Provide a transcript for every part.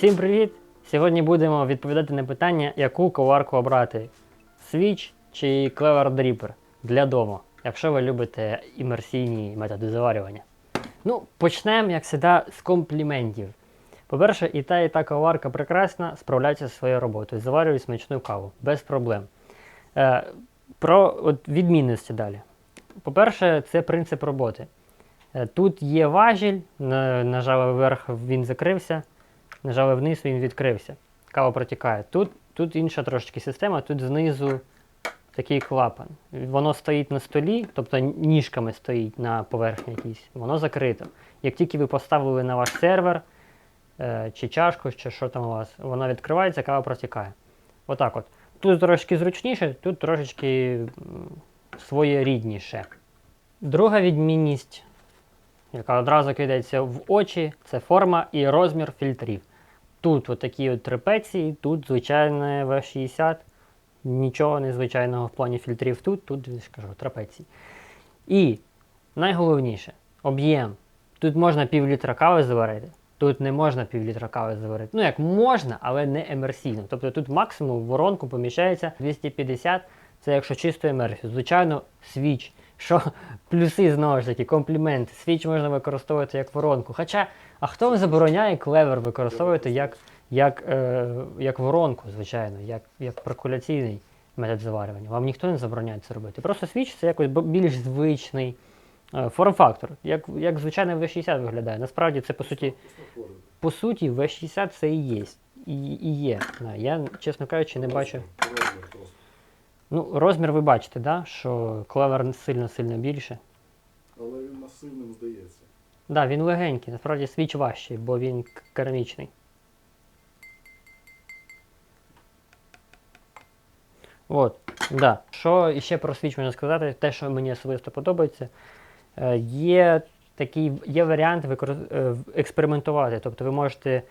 Всім привіт! Сьогодні будемо відповідати на питання, яку коварку обрати: Switch чи Clever Dripper для дому, якщо ви любите імерсійні методи заварювання. Ну, почнемо, як завжди, з компліментів. По-перше, і та, і та коварка прекрасна, справляється зі своєю роботою, заварюють смачну каву, без проблем. Е, про от, відмінності далі. По-перше, це принцип роботи. Е, Тут є важіль, на- нажали вверх, він закрився, нажали вниз, він відкрився. Кава протікає. Тут, тут інша трошечки система, тут знизу такий клапан. Воно стоїть на столі, тобто ніжками стоїть на поверхні якійсь, воно закрито. Як тільки ви поставили на ваш сервер, е, чи чашку, чи що там у вас, воно відкривається, кава протікає. Отак от. Тут трошки зручніше, тут трошечки своєрідніше. Друга відмінність, яка одразу кидається в очі, це форма і розмір фільтрів. Тут отакі от трапеції, тут звичайне V60, нічого незвичайного в плані фільтрів тут, тут я ж кажу, трапеції. І найголовніше об'єм. Тут можна пів літра кави заварити, тут не можна пів літра кави заварити. Ну як можна, але не емерсійно. Тобто тут максимум воронку поміщається 250, це якщо чисто емерсію. Звичайно, свіч. Що плюси знову ж таки, компліменти. Свіч можна використовувати як воронку. Хоча, а хто вам забороняє клевер використовувати як, як, е, як воронку, звичайно, як, як прокуляційний метод заварювання? Вам ніхто не забороняє це робити. Просто свіч це якось більш звичний е, форм-фактор, як, як звичайний V60 виглядає. Насправді це по суті, по суті, V60 це і є. І, і є. Я, чесно кажучи, не бачу. Ну, розмір ви бачите, да? що клевер сильно-сильно більше. Але він масивним здається. Так, да, він легенький, насправді свіч важчий, бо він керамічний. От, да. Що ще про свіч можна сказати? Те, що мені особисто подобається, е, є такий є варіант викор- е, експериментувати. Тобто ви можете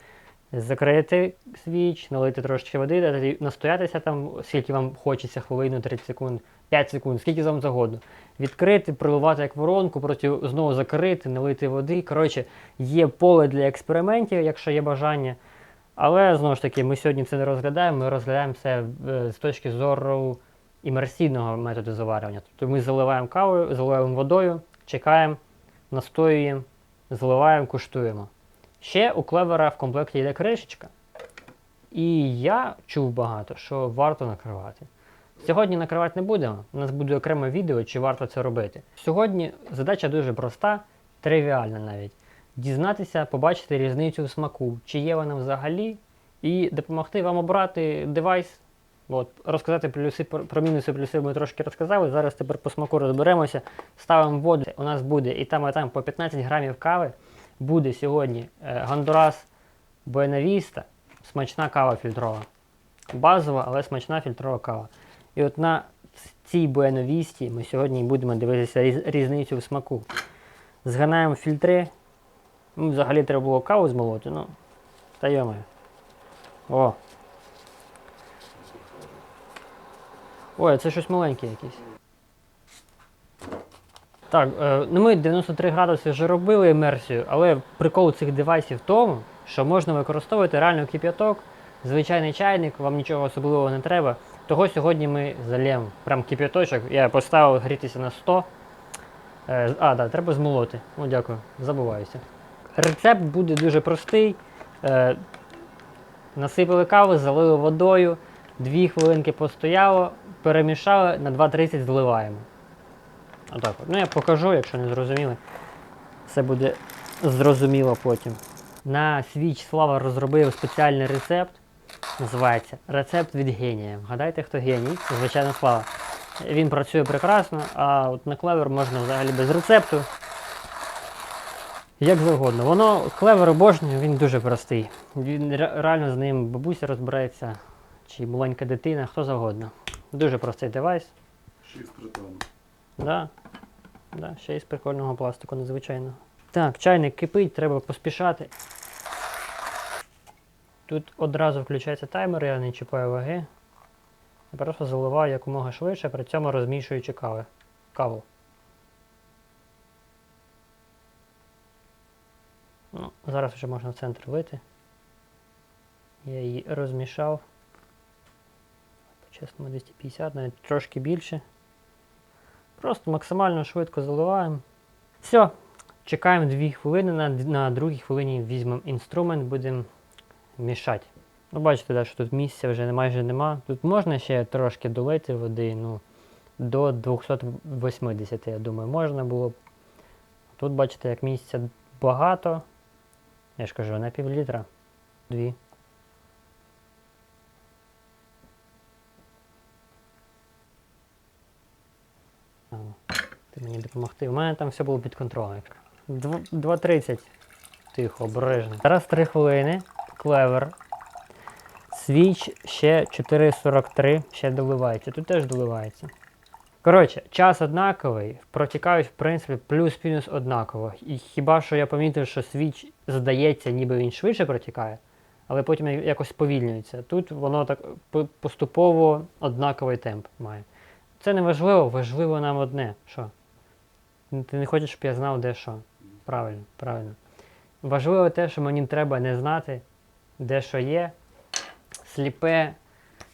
закрити свіч, налити трошечки води, дати настоятися там, скільки вам хочеться, хвилину, 30 секунд, 5 секунд, скільки вам завгодно. Відкрити, приливати як воронку, потім знову закрити, налити води. Коротше, є поле для експериментів, якщо є бажання. Але знову ж таки, ми сьогодні це не розглядаємо, ми розглядаємо це е, з точки зору імерсійного методу заварювання. Тобто ми заливаємо кавою, заливаємо водою, чекаємо, настоюємо, заливаємо, куштуємо. Ще у клевера в комплекті йде кришечка. І я чув багато, що варто накривати. Сьогодні накривати не будемо. У нас буде окреме відео, чи варто це робити. Сьогодні задача дуже проста, тривіальна навіть. Дізнатися, побачити різницю в смаку, чи є вона взагалі, і допомогти вам обрати девайс. От, розказати плюси, про мінуси плюси ми трошки розказали. Зараз тепер по смаку розберемося. Ставимо воду. У нас буде і там, і там по 15 грамів кави. Буде сьогодні е, Гондурас Буенавіста, смачна кава фільтрова. Базова, але смачна фільтрова кава. І от на цій Буеновісті ми сьогодні будемо дивитися різ- різницю в смаку. Зганаємо фільтри. Ну, взагалі треба було каву змолоти, ну. Та. О. Ой, це щось маленьке якесь. Так, е, ну ми 93 градуси вже робили емерсію, але прикол цих девайсів в тому, що можна використовувати реально кип'яток, звичайний чайник, вам нічого особливого не треба. Того сьогодні ми зальємо прям кип'яточок. Я поставив грітися на 100. Е, а, да, треба змолоти. О, дякую, забуваюся. Рецепт буде дуже простий. Е, насипали каву, залили водою, 2 хвилинки постояло, перемішали, на 2.30 зливаємо. Отак от. Ну я покажу, якщо не зрозуміли. Все буде зрозуміло потім. На свіч Слава розробив спеціальний рецепт. Називається Рецепт від генія. Вгадайте, хто геній? Звичайно, Слава. Він працює прекрасно, а от на клевер можна взагалі без рецепту. Як завгодно. Воно клевер обожнює, він дуже простий. Він реально з ним бабуся розбирається, чи маленька дитина, хто завгодно. Дуже простий девайс. Шість притону. Да. Да, ще із прикольного пластику, незвичайного. Так, чайник кипить, треба поспішати. Тут одразу включається таймер, я не чіпаю ваги. Я просто заливаю якомога швидше, при цьому розмішуючи кави. каву. Ну, зараз вже можна в центр вийти. Я її розмішав. По-чесному 250, навіть трошки більше. Просто максимально швидко заливаємо. Все. Чекаємо 2 хвилини. На, на другій хвилині візьмемо інструмент, будемо мішати. Ну, бачите, да, що тут місця вже майже нема. Тут можна ще трошки долити води, ну, до 280, я думаю, можна було б. Тут бачите, як місця багато. Я ж кажу, на пів літра. Дві. Ти мені допомогти. У мене там все було під контролем. 2.30. Тихо, обережно. Зараз 3 хвилини. Клевер. Свіч ще 4.43. Ще доливається. Тут теж доливається. Коротше, час однаковий, протікають, в принципі, плюс-мінус однаково. І хіба що я помітив, що свіч здається, ніби він швидше протікає, але потім якось повільнюється. Тут воно так поступово однаковий темп має. Це не важливо, важливо нам одне. Що? Ти не хочеш, щоб я знав, де що. Правильно, правильно. Важливо те, що мені треба не знати, де що є. Сліпе,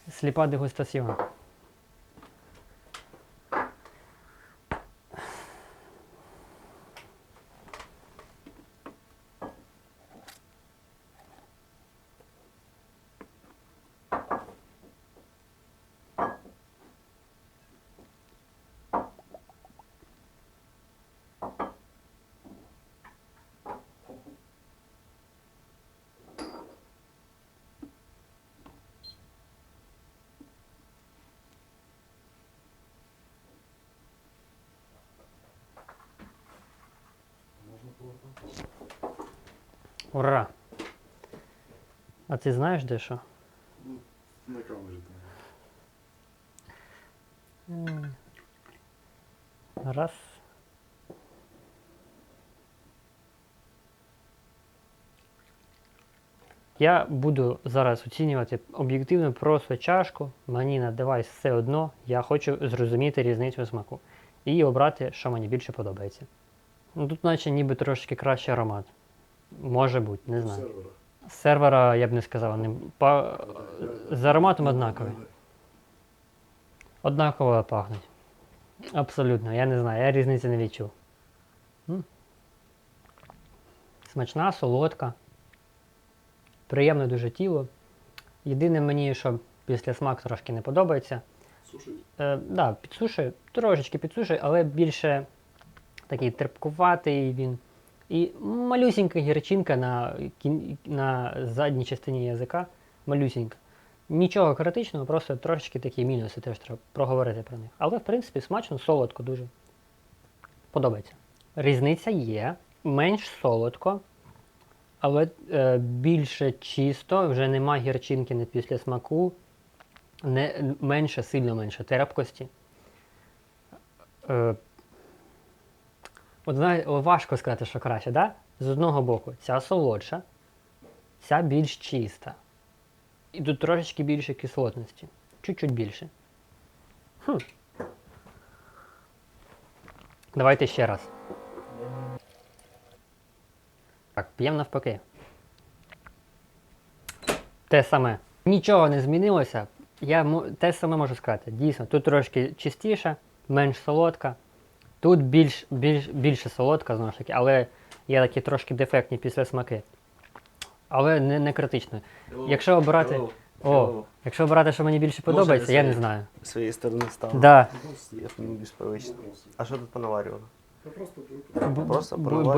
сліпа дегустаціон. Можна повертати? Ура! А ти знаєш де що? На камері там. Раз. Я буду зараз оцінювати об'єктивно просто чашку. Мені на девайс все одно. Я хочу зрозуміти різницю смаку. І обрати, що мені більше подобається. Ну, тут, наче ніби трошки кращий аромат. Може бути, не знаю. Сервера. Сервера я б не сказав. Не... Па... З ароматом однаковий. Однаково пахнуть. Абсолютно, я не знаю, я різниці не відчув. М. Смачна, солодка. Приємне дуже тіло. Єдине мені, що після смак трошки не подобається. Сушить. Е, да, підсушує, трошечки підсушує, але більше такий терпкуватий він. І малюсінька гірчинка на, на задній частині язика. Малюсінька. Нічого критичного, просто трошечки такі мінуси теж треба проговорити про них. Але в принципі смачно, солодко дуже. Подобається. Різниця є, менш солодко, але е, більше чисто, вже нема гірчинки не після смаку, не, менше, сильно менше терпкості. Е, от важко сказати, що краще, да? З одного боку, ця солодша, ця більш чиста. І тут трошечки більше кислотності. Чуть-чуть більше. Хм. Давайте ще раз. Так, п'ємо навпаки. Те саме. Нічого не змінилося. Я те саме можу сказати. Дійсно, тут трошки чистіше, менш солодка. Тут більш, більш, більше солодка, знову ж таки, але є такі трошки дефектні після смаки. Але не, не критично. Якщо обирати. О, якщо обирати, що мені більше подобається, я не знаю. З своєї сторони став. Да. Я мені більш привично. А що тут понаварювали? Та просто брюки. Бу- Просто бу- провалював.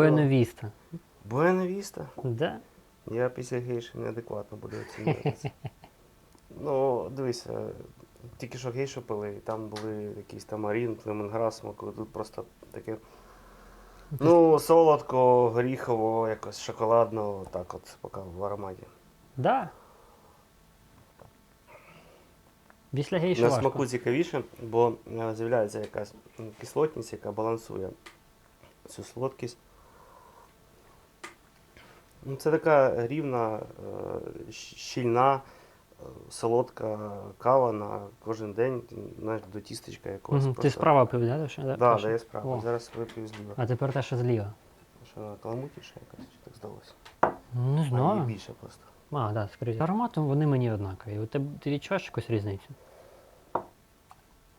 Буеновіста. Да. Я після гейші неадекватно буду оцінювати. це. ну, дивися, тільки що гейшу пили, і там були якісь там арін, лемонграс, смаку, тут просто таке. Ну, солодко, горіхово, якось шоколадно, так от поки в ароматі. Да. Після гейші На важко. смаку цікавіше, бо е, з'являється якась кислотність, яка балансує цю солодкість. Ну, це така рівна, е, щільна, солодка кава на кожен день, знаєш, до тістечка якогось. Мгм. Ти просто. справа пив, да? Що, Да, я справа. О. Зараз вип'ю зліва. А тепер те, що зліва. Що вона каламутніша якась, чи так здалося? Не А її більше просто. А, так, да, скоріше. Ароматом вони мені однакові. Тебе ти відчуваєш якусь різницю?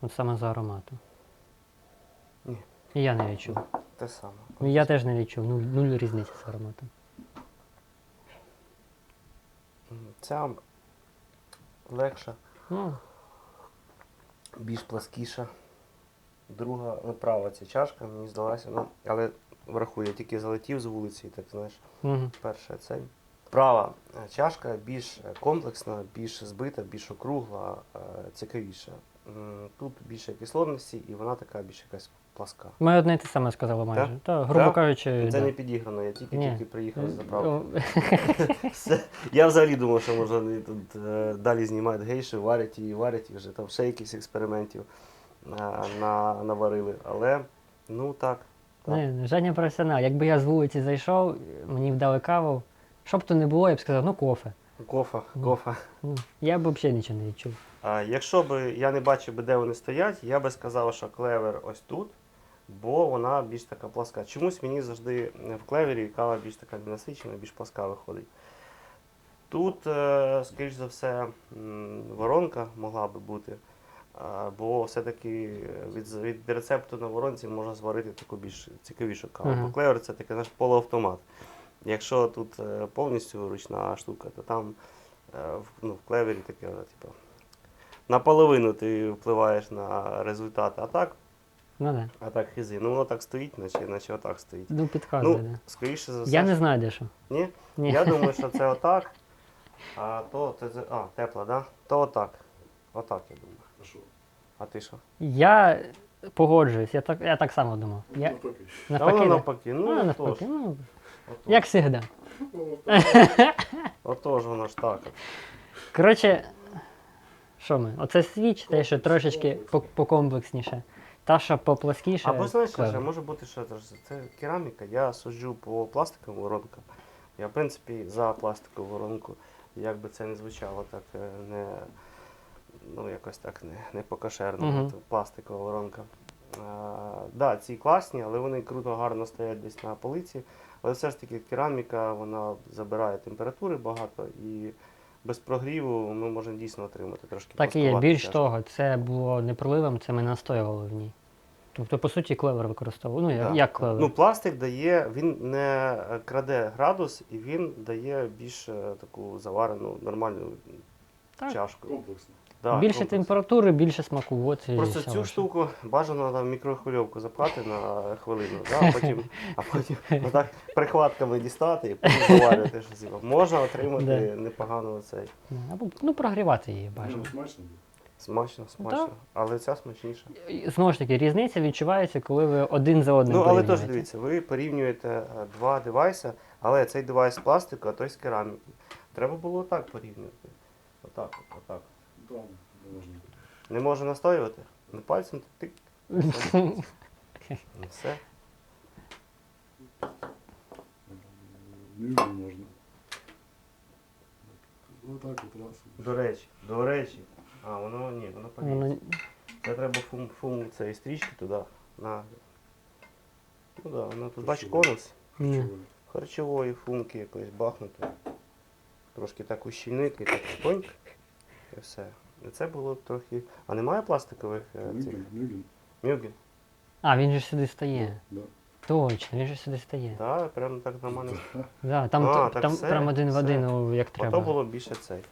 От саме за ароматом. Ні. І я не відчув. Те саме. Ну, Я теж не відчув. Нуль, нуль різниці з ароматом. М, Ця легша, Ну, більш пласкіша. Друга, ну, права ця чашка, мені здалася, ну, але врахую, я тільки залетів з вулиці, так знаєш, угу. перша цей. Права е, чашка більш комплексна, більш збита, більш округла, е, цікавіша. М, Тут більше кислотності і вона така більш якась пласка. Ми одне те саме сказали майже. Так, грубо Так? кажучи, Це да. не підіграно, я тільки Ні. тільки приїхав з О, заправки. Все. Я взагалі думав, що може вони тут е, далі знімають гейші, варять і варять і вже там ще якісь експериментів е, на, наварили. Але ну так. так. Ні, Женя професіонал. Якби я з вулиці зайшов, мені вдали каву. Що б то не було, я б сказав, ну кофе. Кофа, кофа. Ну, я б взагалі нічого не відчув. Якщо б я не бачив би, де вони стоять, я би сказав, що клевер ось тут, бо вона більш така пласка. Чомусь мені завжди в клевері кава більш така ненасичена, більш пласка виходить. Тут, е, скоріш за все, воронка могла би бути, бо все-таки від, від рецепту на воронці можна зварити таку більш цікавішу каву. Бо клевер це такий наш полуавтомат. Якщо тут е, повністю ручна штука, то там е, ну, в клевері таке, типу, наполовину ти впливаєш на результат, а так, Ну да. а так хизи. Ну воно так стоїть, наче, наче отак стоїть. Ну, підказує, Ну, да. скоріше за все. Я не знаю, де що. Ні? Ні. Я думаю, що це отак. А то, це, це- а, тепла, да? То отак. Отак, я думаю. А що? А ти що? Я погоджуюсь, я так, я так само думав. Я, Навпаки. Навпаки, да. навпаки. Ну, отож, навпаки, ну, як завжди. Отож воно ж так. Коротше, що ми? Оце свіч, те, що трошечки по- покомплексніше. Та, що попласкіше. Або знаєш, клевер. ще, може бути, що це, це кераміка. Я суджу по пластиковим воронкам. Я, в принципі, за пластикову воронку. Як би це не звучало, так е, не, ну, якось так не, не по-кошерно. Мгм. От Пластикова воронка. А, да, ці класні, але вони круто гарно стоять десь на полиці. Але все ж таки кераміка вона забирає температури багато і без прогріву ми можемо дійсно отримати трошки. Так і є. Більш того, це було не проливом, це ми настоювали в ній. Тобто, по суті, клевер використовував. Ну, як, як клевер. Ну, пластик дає, він не краде градус і він дає більш е, таку заварену нормальну Так. чашку. Комплексно. Да, більше комплекс. температури, більше смаку. От і Просто цю ваша. штуку бажано там в мікрохвильовку запхати на хвилину, да, а потім, а потім отак прихватками дістати і потім щось. Можна отримати Да. непогано цей. Ну, Або ну, прогрівати її бажано. ну, смачно. Смачно, смачно. Але ця смачніша. І, Знову ж таки, різниця відчувається, коли ви один за одним. Ну, але теж порівнюєте. дивіться, ви порівнюєте е, два девайси, але цей девайс з пластику, а той з кераміки. Треба було отак порівнювати. Отак, от, отак. Там не можна. Не може настоювати? Не пальцем тик. Все. Ну, Все. Не можна. Отак от раз. До речі, до речі. А, воно ні, воно Воно... повітря. Це треба фум, фум цієї стрічки туди. На. Ну да, воно тут бач конус Ні. харчової фумки якоїсь бахнути. Трошки так ущільнити, так тоньк. І все. І це було б трохи. А немає пластикових е, цих Нюгін. мюгін? А, він же ж сюди стає. Да. Точно, він же сюди стає. Так, прямо так нормально. Да, там А, т- так там все, прям один в все. один, о, як Ото треба. було більше цей.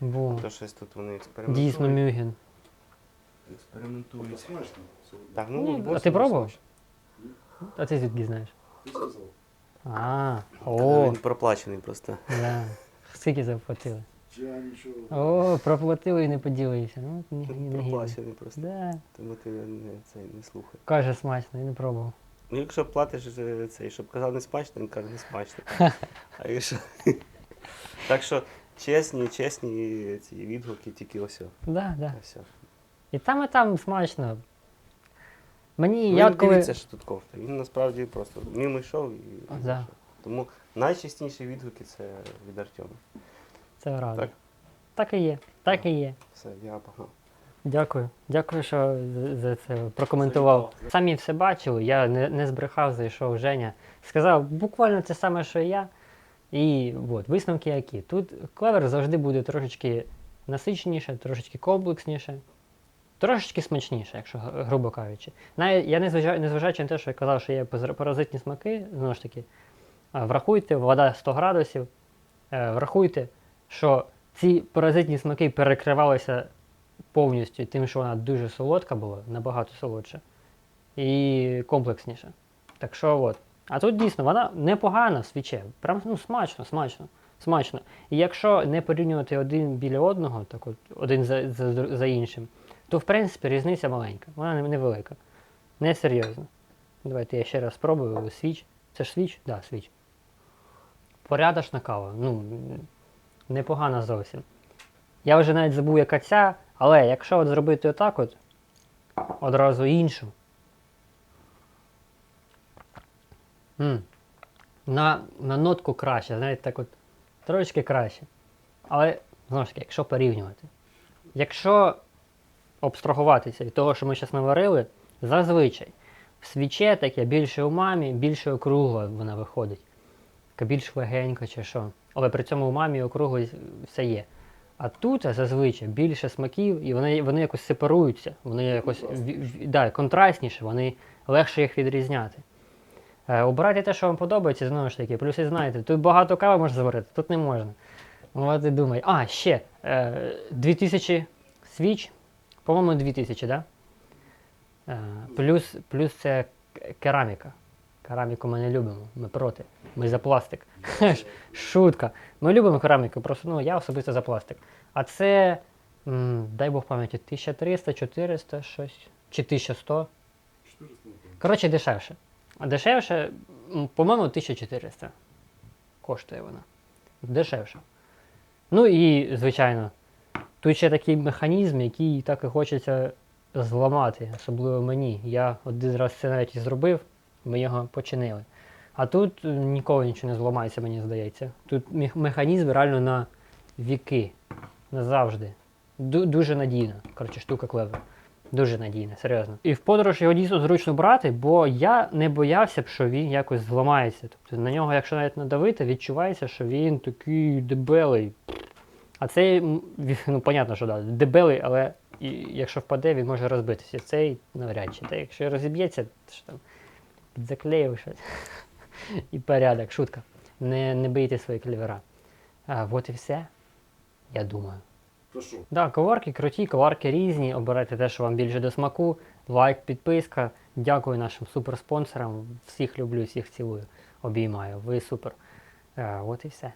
Бо. То щось тут вони експериментують. Дійсно Мюген. Експериментують. смачно сьогодні. Так, ну, Ні, а ти пробував? А ти звідки знаєш? Ти сказав. А, о, Він проплачений просто. да. Скільки заплатили? Я нічого. О, проплатили і не поділився. Ну, не гідно. Проплачений просто. Да. Тому ти не, цей, не слухай. Каже смачно, я не пробував. Ну, якщо платиш е, цей, щоб казав не смачно, він каже не смачно. А якщо... так що чесні, чесні ці відгуки тільки ось. о, Да, да. ось. о. І там, і там смачно. Мені, Ну, я він от коли. дивіться, що тут кофта. Він насправді просто мимо йшов і. Да. Тому найчастіші відгуки це від Артема. Це правда. Так. Так і є. Так і є. Все, я погнав. Дякую. Дякую, що за- це прокоментував. Самі все бачили, я не, не збрехав, зайшов Женя. Сказав буквально те саме, що і я. І от, висновки які. Тут клевер завжди буде трошечки насиченіше, трошечки комплексніше, трошечки смачніше, якщо грубо кажучи. Навіть я не зважаю, незважаючи на те, що я казав, що є паразитні смаки, знову ж таки, врахуйте, вода 100 градусів, е, врахуйте, що ці паразитні смаки перекривалися повністю тим, що вона дуже солодка була, набагато солодша і комплексніше. Так що от. А тут дійсно вона непогана свіче. Прям ну, смачно, смачно, смачно. І якщо не порівнювати один біля одного, так от, один за, за, за іншим, то в принципі різниця маленька. Вона невелика. Не серйозно. Давайте я ще раз спробую свіч. Це ж свіч? Так, да, свіч. Порядочна кава. Ну, непогана зовсім. Я вже навіть забув, яка ця, але якщо от зробити отак от, одразу іншу. М. На, на нотку краще, знаєте, так от трошки краще. Але, знову ж таки, якщо порівнювати. Якщо абстрагуватися від того, що ми зараз наварили, зазвичай в свіче таке більше умамі, більше округло вона виходить. Така більш легенька чи що. Але при цьому умамі і округлість все є. А тут зазвичай більше смаків, і вони, вони якось сепаруються, вони якось да, контрастніше, вони легше їх відрізняти. Е, обирайте те, що вам подобається, знову ж таки. Плюси знаєте, тут багато кави можна заварити, тут не можна. Ну, От і думай. А, ще е, 2000 свіч, по-моєму, 2000, да? Е, плюс, плюс це кераміка. Кераміку ми не любимо, ми проти. Ми за пластик. Шутка. Ми любимо кераміку, просто ну, я особисто за пластик. А це, м, дай Бог пам'яті, 1300, 400, щось, чи 1100. Коротше, дешевше. А дешевше, м, по-моєму, 1400 коштує вона. Дешевше. Ну і, звичайно, тут ще такий механізм, який так і хочеться зламати, особливо мені. Я один раз це навіть і зробив, ми його починили. А тут е, ніколи нічого не зламається, мені здається. Тут механізм реально на віки, назавжди. Ду- дуже надійна. Коротше, штука клевер. Дуже надійна, серйозно. І в подорож його дійсно зручно брати, бо я не боявся б, що він якось зламається. Тобто на нього, якщо навіть надавити, відчувається, що він такий дебелий. А цей, ну, понятно, що да, дебелий, але і, якщо впаде, він може розбитися. Цей навряд чи. Та якщо розіб'ється, що там підзаклеїв щось. І порядок, шутка. Не, не бийте свої клівера. А, от і все. Я думаю. Прошу. Да, коварки круті, коварки різні. Обирайте те, що вам більше до смаку. Лайк, підписка. Дякую нашим суперспонсорам. Всіх люблю, всіх цілую. Обіймаю. Ви супер. А, от і все.